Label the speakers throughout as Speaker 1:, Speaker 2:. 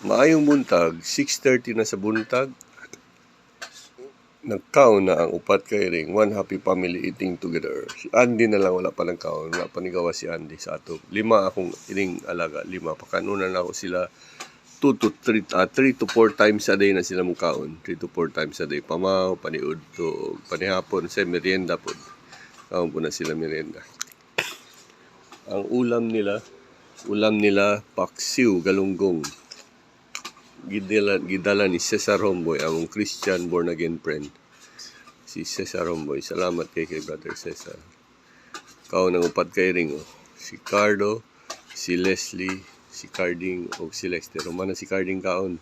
Speaker 1: Maayong buntag, 6.30 na sa buntag. Nagkaon na ang upat kay Ring. One happy family eating together. Si Andy na lang wala pa ng kaon. Wala pa ni gawa si Andy sa ato. Lima akong iring alaga. Lima. Pakanunan ako sila 2 to 3, ah, 3 to 4 times a day na sila mong kaon. 3 to 4 times a day. Pamaw, paniud to, panihapon, sa merienda po. Kaon po na sila merienda. Ang ulam nila, ulam nila, paksiw, galunggong gidala, gidala ni Cesar Homboy, ang Christian born again friend. Si Cesar Homboy. Salamat kay kay Brother Cesar. Kao nang upat kay Ringo. Si Cardo, si Leslie, si Carding, o si Lexter. Umana si Carding kaon.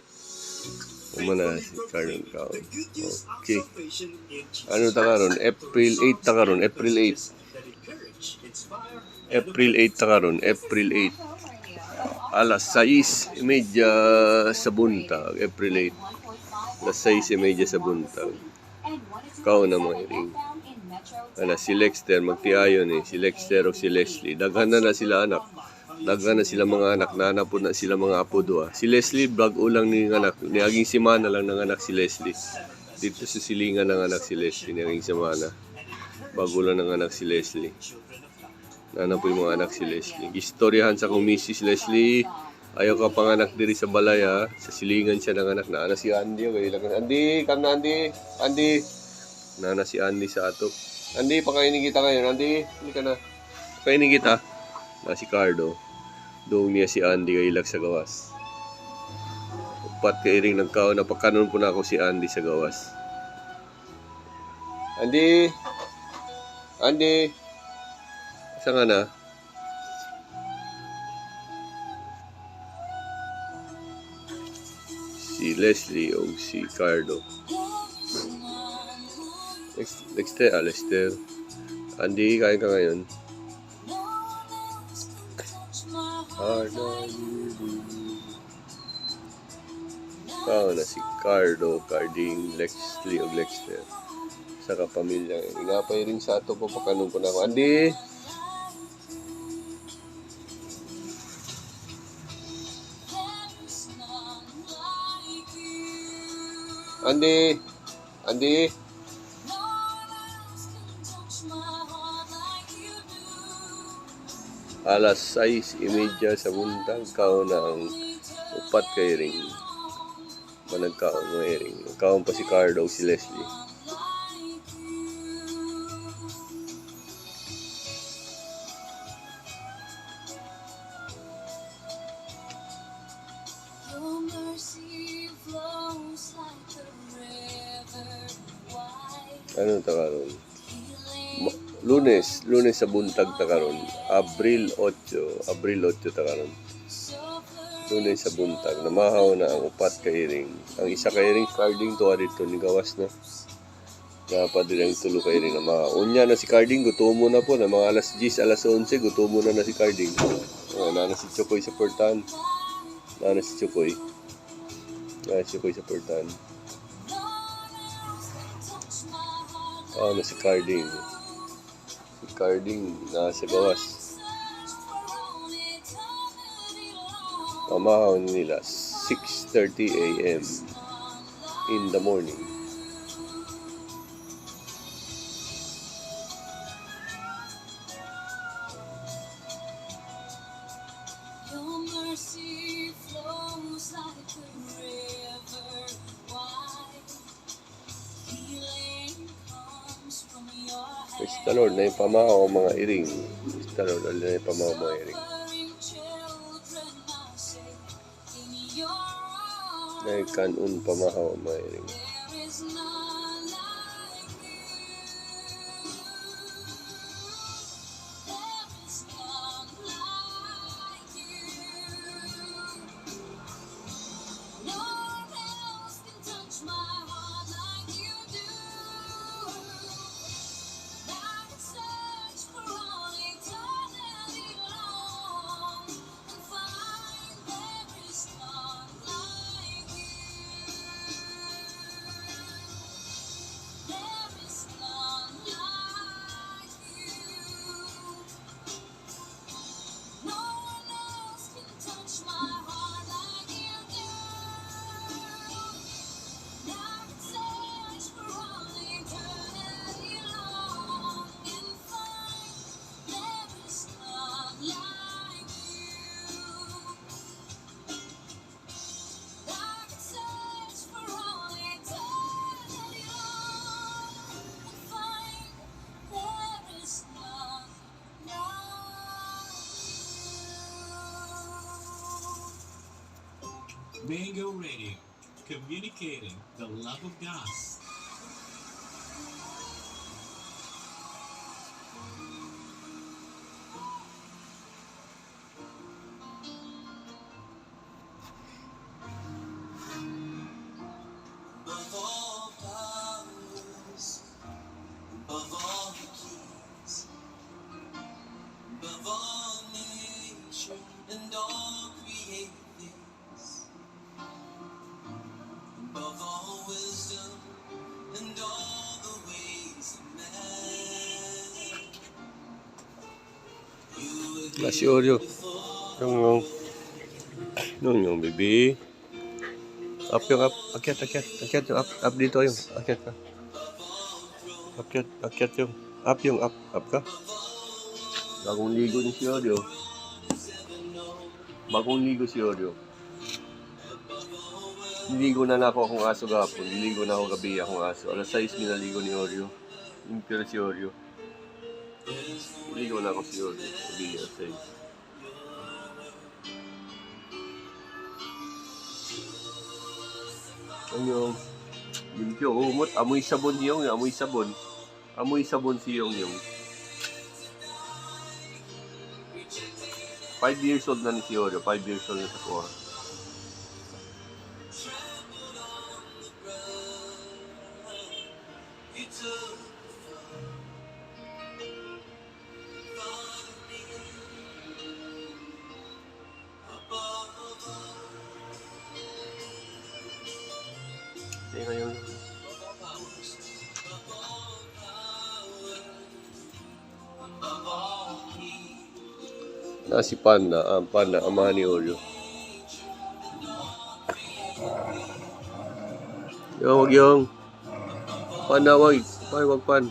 Speaker 1: Umana si Carding kaon. Okay. Ano ta karon? April 8 ta karon. April 8. April 8 ta karon. April 8 alas 6 media sa buntag, April 8. Alas 6 media sa buntag. Kao na mga iring. Ala, si Lexter, magtiayon eh. Si Lexter o si Leslie. Daghan na na sila anak. Daghan na sila mga anak. Nanapod na sila mga apo doa. Si Leslie, bag ulang ni anak. Niaging simana lang ng anak si Leslie. Dito sa silingan ng anak si Leslie. Niaging simana. Bago lang ng anak si Leslie. Nana po yung mga anak si Leslie. Istoryahan sa kong Mrs. Leslie. Ayaw ka panganak diri sa balaya. Sa silingan siya ng anak. Nana si Andy. Okay, lang. Andy, kam na Andy. Andy. Nana si Andy sa atok. Andy, pakainin kita ngayon. Andy, hindi ka na. Pakainin kita. Na si Cardo. Doong niya si Andy kay ilag sa gawas. Upat kay ring nagkaon. Napakanon po na ako si Andy sa gawas. Andy. Andy. Nga na. Si Leslie o si Cardo. Lex- Lexter, ah, Lexter. Andy, kain ka ngayon. Cardo. Kao na si Cardo, Carding, Lexley o Lexter. Sa kapamilya. Ingapay rin sa ato po pakanong ko na ako. Andy! Andy! Andy! Alas 6.30 sa buntag, kao na ang upat kay ring. Managkaon mo ring. Kaon pa si Cardo si Leslie. Ano ta karon? Lunes, lunes sa buntag ta karon. Abril 8, Abril 8 ta karon. Lunes sa buntag. Namahaw na ang upat kay ring. Ang isa kay ring carding to dito ni gawas na. Dapat din ang tulo kay ring na mga unya na si carding gutumo na po na mga alas 10 alas 11 gutumo na na si carding. Oh, na na si Chokoy sa portan. Na na si Chokoy. Na si Chokoy sa portan. Ah, na si carding. Si carding na sa gawas. Pamahaw nila 6.30 a.m. in the morning.
Speaker 2: Children are safe in your arms.
Speaker 1: Na yung kanon pamahaw ang mga iring.
Speaker 3: Mango Radio, communicating the love of God.
Speaker 1: Nasi Oreo. Yung, yung, yung, baby. Up yung up. Akyat, akyat. Akyat yung up. Up dito yung. Akyat ka. Akyat, akyat yung. Up yung up. Up ka. Bagong ligo ni si Oreo. Bagong ligo si Oreo. Niligo na na ako akong aso gapon. Niligo na ako gabi akong aso. Alas 6 minaligo ni Oreo. Yung pira si Oreo. Niligo na ako Oreo. Gabi alas 6. Ano? Limpyo. Umot. Amoy sabon yung. Amoy sabon. Amoy sabon si yung yung. Five years old na ni si Oreo. Five years old na sa kuha. Na si Panda. Ang Panda. Ama ni Oreo. Yung, wag yung. Panda, wag. Wag, wag pan.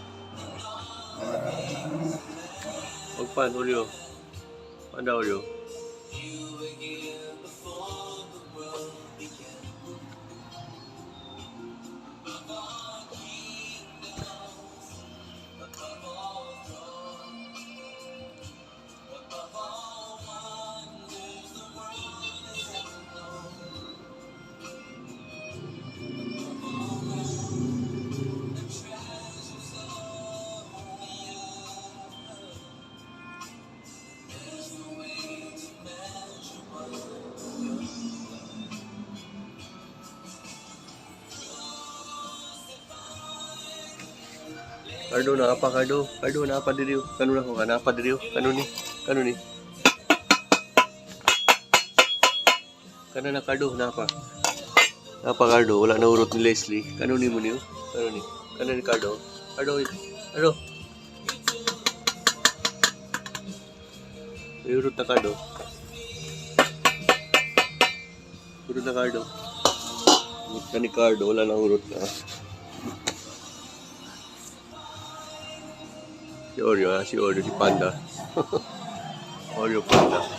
Speaker 1: Wag pan, Oreo. Panda, Oreo. Cardo, nakapa, Cardo. Cardo, nakapa diriyo. Kano na ko ka, nakapa diriyo. Kano ni? Kano ni? Kano na, Cardo, nakapa. Nakapa, Cardo. Wala na urot ni Leslie. Kano ni mo niyo? Kano ni? Kano ni? Cardo, wait. Cardo. May urot na, Cardo. Urot na, Cardo. Urot na ni Cardo. Wala na urot na. Si Oreo, ha? Si Oreo, si Panda. Oreo Panda.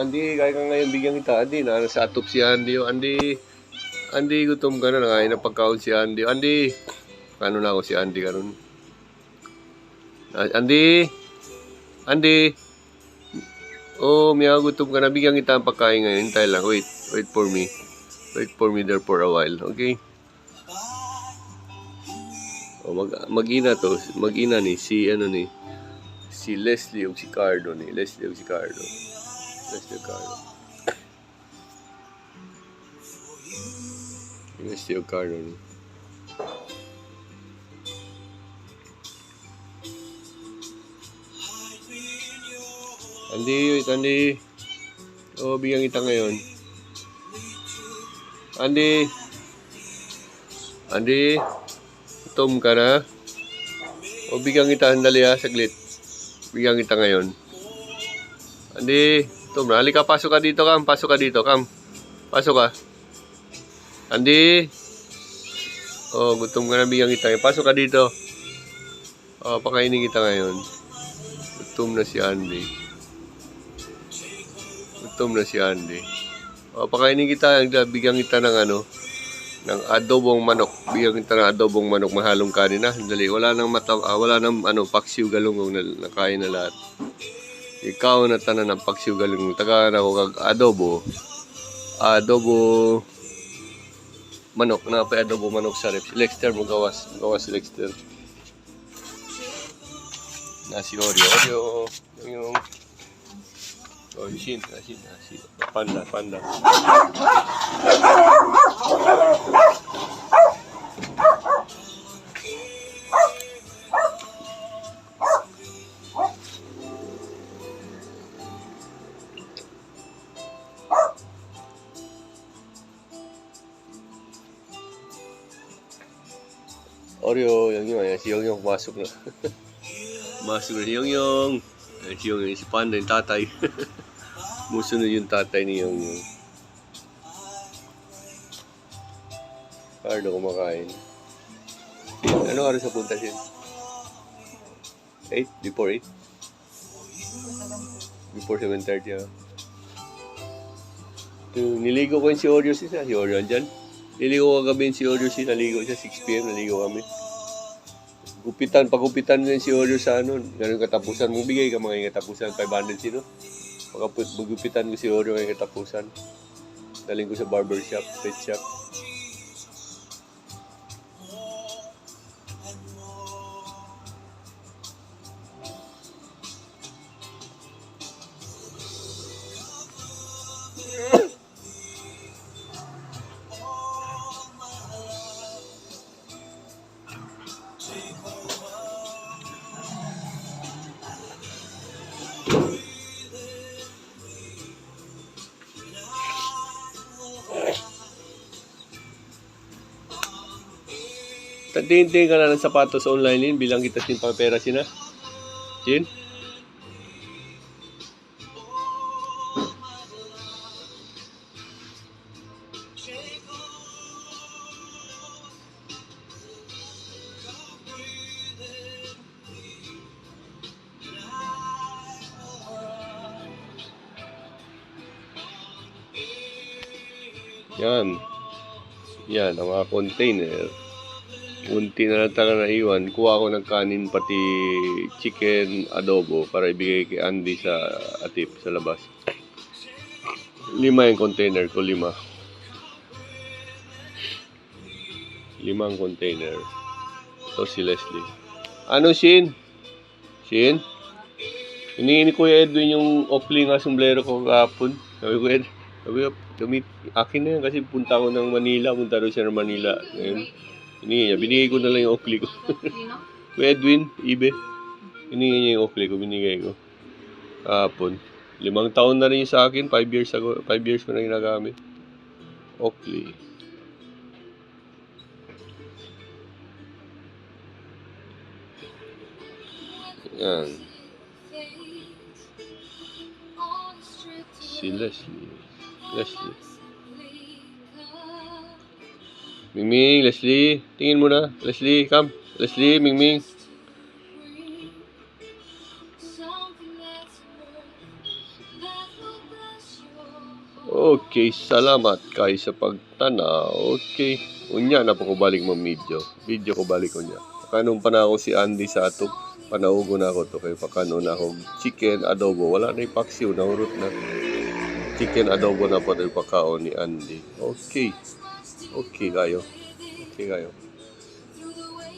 Speaker 1: Andy, kaya ka ngayon bigyan kita. Andy, na sa atop si Andy. Oh, Andy, Andy, gutom ka na. Nangain na pagkaon si Andy. Andy, ano na ako si Andy karon? Ah, Andy, Andy. Oh, miya, gutom ka na. Bigyan kita ang pagkain ngayon. Hintay lang. Wait, wait for me. Wait for me there for a while. Okay? Oh, mag, mag-ina to. Mag-ina ni. Si, ano ni. Si Leslie o si Cardo ni. Leslie o si Cardo. Bless you, Carlo. Bless you, Carlo. Andy, Andy. Oh, bigyan kita ngayon. Andy. Andy. Tom ka na. O bigyan kita, handali ha, saglit. Bigyan kita ngayon. Andy. Na. Halika, pasok ka dito, Kam. Pasok ka dito, Kam. Pasok ka. Andi. O, gutom ka na. Bigyan kita. Pasok ka dito. O, pakainin kita ngayon. Gutom na si Andy. Gutom na si Andy. O, pakainin kita, bigyan kita ng ano, ng adobong manok. Bigyan kita ng adobong manok, mahalong kanin na. Dali, wala nang mata, ah, wala nang ano, paksiw galungong na nakain na lahat. Ikaw na tanan ng paksiw galungong. Taga na ko kag adobo. Adobo manok na pa adobo manok sa rep. Lexter mo gawas, gawas Lexter. Nasi Oreo, Oreo, yung Oh, Shin, Shin, Shin. Panda, panda. Si Yung Yung pumasok na. Pumasok na si Yung Yung. Ayan, si Yung Yung, si Panda, yung tatay. Musunod yung tatay ni Yung Yung. Hard kumakain. Ano oras sa punta siya? 8? Before 8? Before 7.30 ah. Niligo ko yung si Oreo siya. Si Oreo andyan. Niligo ko yung si Oreo siya. Naligo siya. 6pm naligo kami. Gupitan, pagupitan din si Oreo sa ano. Ganun katapusan. Mong bigay ka mga katapusan. 500 sino? Pagkaput, magupitan ko si Oreo ngayong katapusan. Daling ko sa barber shop, pet shop. Tatintin ka na ng sapatos online din bilang kita sin pera sina. Chin? Yan. Yan, ang mga container. Unti na lang talaga naiwan. Kuha ko ng kanin pati chicken adobo para ibigay kay Andy sa atip sa labas. Lima yung container ko, lima. Limang container. Ito si Leslie. Ano, Shin? Shin? Hinihingi ni Kuya Edwin yung Oakley nga sombrero ko kahapon. Sabi ko, Ed, sabi ko, akin na yan kasi punta ko ng Manila. Punta rin siya ng Manila. Ngayon, hinihingi niya. Binigay ko na lang yung Oakley ko. Kuya Edwin, Ibe. Hinihingi niya yung Oakley ko, binigay ko. Kahapon. Limang taon na rin sa akin. Five years ago. Five years ko na ginagamit. Oakley. Yan. Si Leslie. Leslie. Mingming, Leslie. Tingin mo na. Leslie, come. Leslie, Mingming. Okay, salamat kay sa pagtanaw. Okay. Unya na po ko balik mo video. Video ko balik ko niya. Kanong pa na ako si Andy sa ato. Panaugo na ako to kay pakano na ako chicken adobo. Wala na ipaksiw, nahurot na. Chicken adobo na po tayo pakaon ni Andy. Okay. Okay kayo. Okay kayo.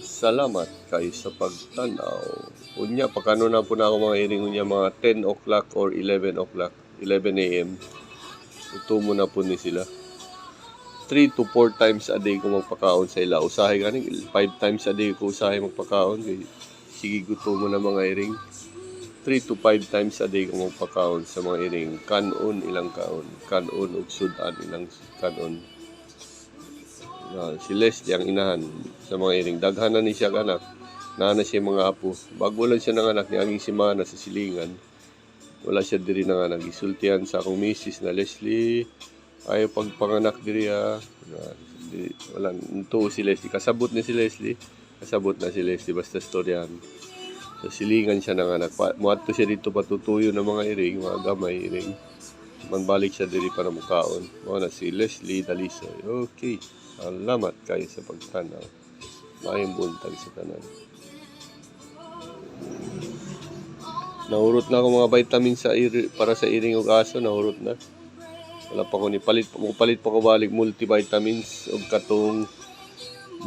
Speaker 1: Salamat kayo sa pagtanaw. Unya, pakano na po na ako mga iring unya mga 10 o'clock or 11 o'clock. 11 a.m. Tutumo na po ni sila. 3 to 4 times a day ko magpakaon sa ila. Usahay gani 5 times a day ko usahay magpakaon. Sige gusto mo na mga iring. 3 to 5 times a day kung magpakaon sa mga iring. Kanon ilang kaon. Kanon ug sudan ilang kanon. Na, si Leslie ang inahan sa mga iring. Daghan na ni siya anak. Nana siya mga apo. Bago lang siya ng anak ni Aging Simana sa Silingan. Wala siya diri ng anak. Isultihan sa akong misis na Leslie. Ayaw pagpanganak diri ah. Na, di- Wala. Ito si Leslie. Kasabot ni si Leslie. Kasabot na si Leslie. Basta storyan. Sa silingan siya ng anak. Muadto siya dito patutuyo ng mga iring, mga gamay iring. Manbalik siya diri para mukaon. Mao na si Leslie Dalisoy. Okay. Salamat kayo sa pagtanaw. Mayong buntag sa tanan. Nahurot na ako mga vitamin sa iri, para sa iring ug aso, nahurot na. Wala pa ko ni palit pa palit pa ko balik multivitamins ug katong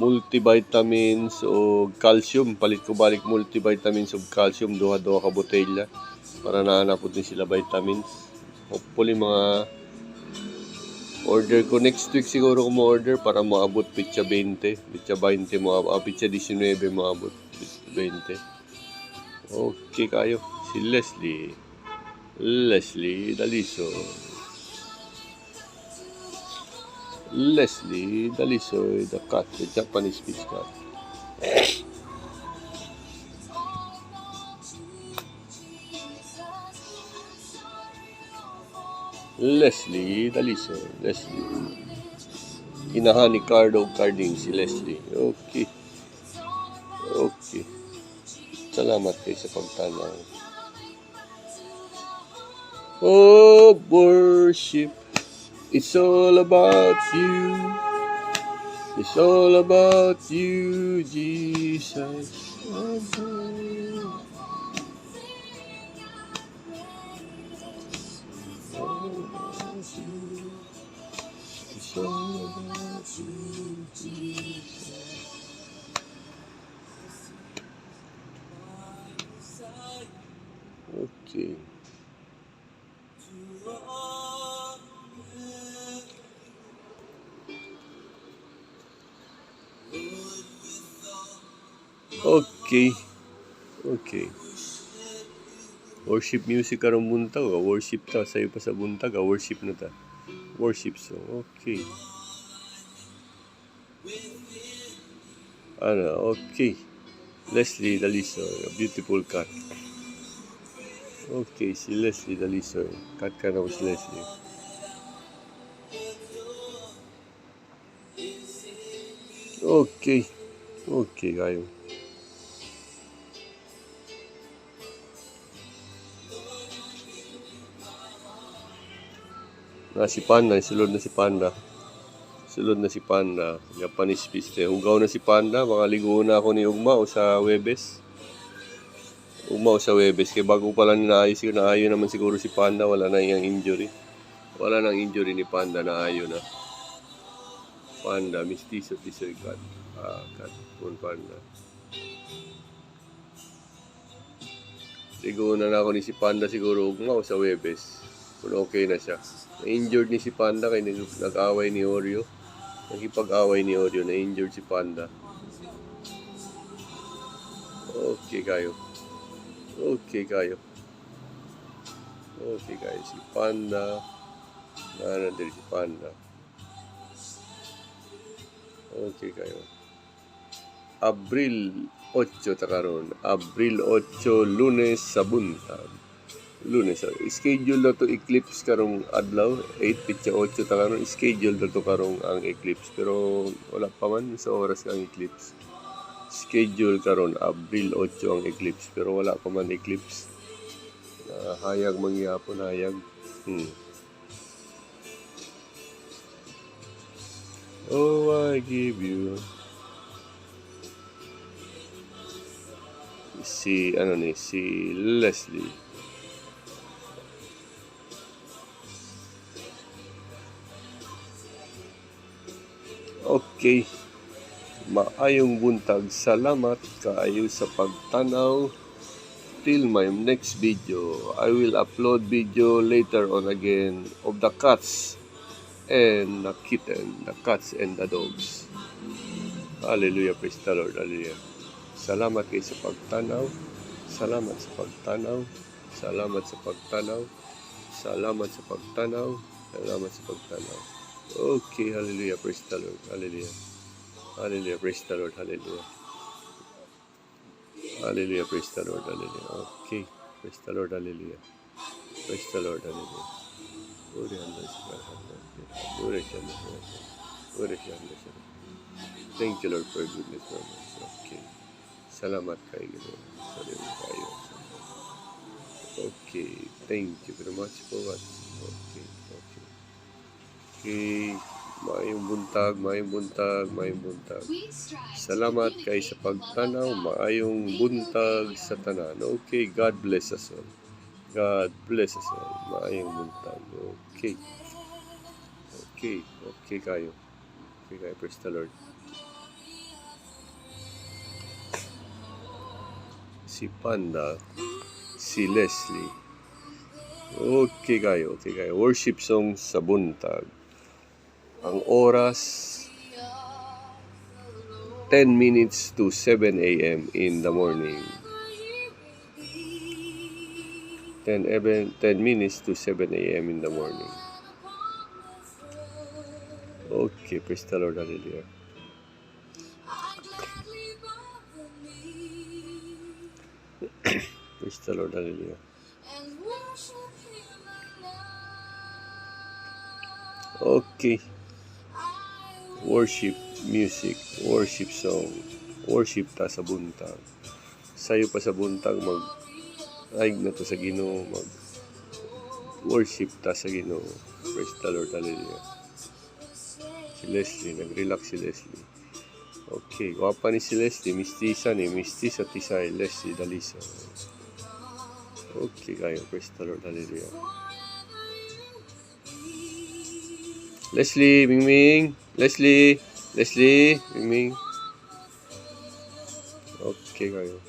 Speaker 1: multivitamins o calcium. Palit ko balik multivitamins o calcium, duha-duha ka botelya para naanapod din sila vitamins. Hopefully mga order ko next week siguro ko mo-order para maabot pitsa 20. Pitsa 20 mo, ah, pitsa 19 maabot 20. Okay kayo. Si Leslie. Leslie Daliso. Leslie Dalisoy, the cat, the Japanese Spitz cat. Leslie Dalisoy, Leslie. Inahan ni Cardo Carding si Leslie. Okay. Okay. Salamat kayo sa pagtanaw. Oh, worship. It's all about you. It's all about you, Jesus. It's all about you, Jesus. Okay. Okay. Okay. Worship music karong buntag. ah. Worship ta. Sa'yo pa sa buntag. Worship na ta. Worship song. Okay. Ano, okay. Leslie Dalisoy, a beautiful cat. Okay, si Leslie Dalisoy. Cat ka na si Leslie. Okay. Okay, kayo. Na si Panda, sulod na si Panda. Sulod na si Panda. Japanese piste. Hugaw na si Panda. Mga na ako ni Ugma o sa Webes. Ugma o sa Webes. Kaya bago pa lang naayos yun, naayo naman siguro si Panda. Wala na yung injury. Wala nang injury ni Panda. Naayo na. Panda, mistiso, tisoy cat. Ah, cat. Panda. Ligo na na ako ni si Panda siguro Ugma o sa Webes. Kung okay na siya. Na-injured ni si Panda nag- nag-away ni Oreo. Nagkipag-away ni Oreo, na-injured si Panda. Okay kayo. Okay kayo. Okay kayo. Si Panda. Nana din si Panda. Okay kayo. Abril 8 ta. Abril 8 lunes sa buntag. Lunes. ah, Schedule na to eclipse karong adlaw 8 pitsa 8 ta karon. Schedule na to karong ang eclipse pero wala pa man sa oras ang eclipse. Schedule karon Abril 8 ang eclipse pero wala pa man eclipse. Na hayag mangyapon hayag. Hmm. Oh, I give you si ano ni si Leslie Okay. Maayong buntag. Salamat kaayo sa pagtanaw. Till my next video, I will upload video later on again of the cats and the kitten, the cats and the dogs. Hallelujah, praise the Lord, hallelujah. Salamat kayo sa pagtanaw. Salamat sa pagtanaw. Salamat sa pagtanaw. Salamat sa pagtanaw. Salamat sa pagtanaw. Okay, hallelujah. Praise the Lord. Hallelujah. Hallelujah. Praise the Lord. Hallelujah. Hallelujah. Praise the Lord. Hallelujah. Okay. Praise the Lord. Hallelujah. Praise the Lord. Hallelujah. Thank you Lord for goodness mercy. Okay. Salamat kay Ginoo. Salamat kayo. Okay. Thank you very much for watching. Okay. Okay. Maayong buntag, maayong buntag, maayong buntag. Salamat kay sa pagtanaw, maayong buntag sa tanan. Okay, God bless us all. God bless us all. Maayong buntag. Okay. Okay, okay kayo. Okay kayo, praise the Lord. Si Panda, si Leslie. Okay kayo, okay kayo. Worship song sa buntag. Ang oras 10 minutes to 7 a.m. in the morning. 10, even 10 minutes to 7 a.m. in the morning. Okay, praise the Lord, hallelujah. Praise the Lord, hallelujah. Okay, worship music, worship song, worship ta sa buntag. Sayo pa sa buntag mag aig na to sa Ginoo mag worship ta sa Ginoo. Praise the Lord, hallelujah. Si Leslie, nag-relax si Leslie. Okay, gwapa ni si Leslie, mistisa ni, mistisa tisay, Leslie Dalisa. Okay kayo, praise the Lord, hallelujah. Leslie, Mingming, Leslie, Leslie, Mingming. Okay kayo.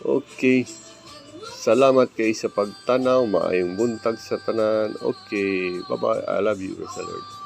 Speaker 1: Okay. Salamat kay sa pagtanaw, maayong buntag sa tanan. Okay, bye-bye. I love you, sa Lord.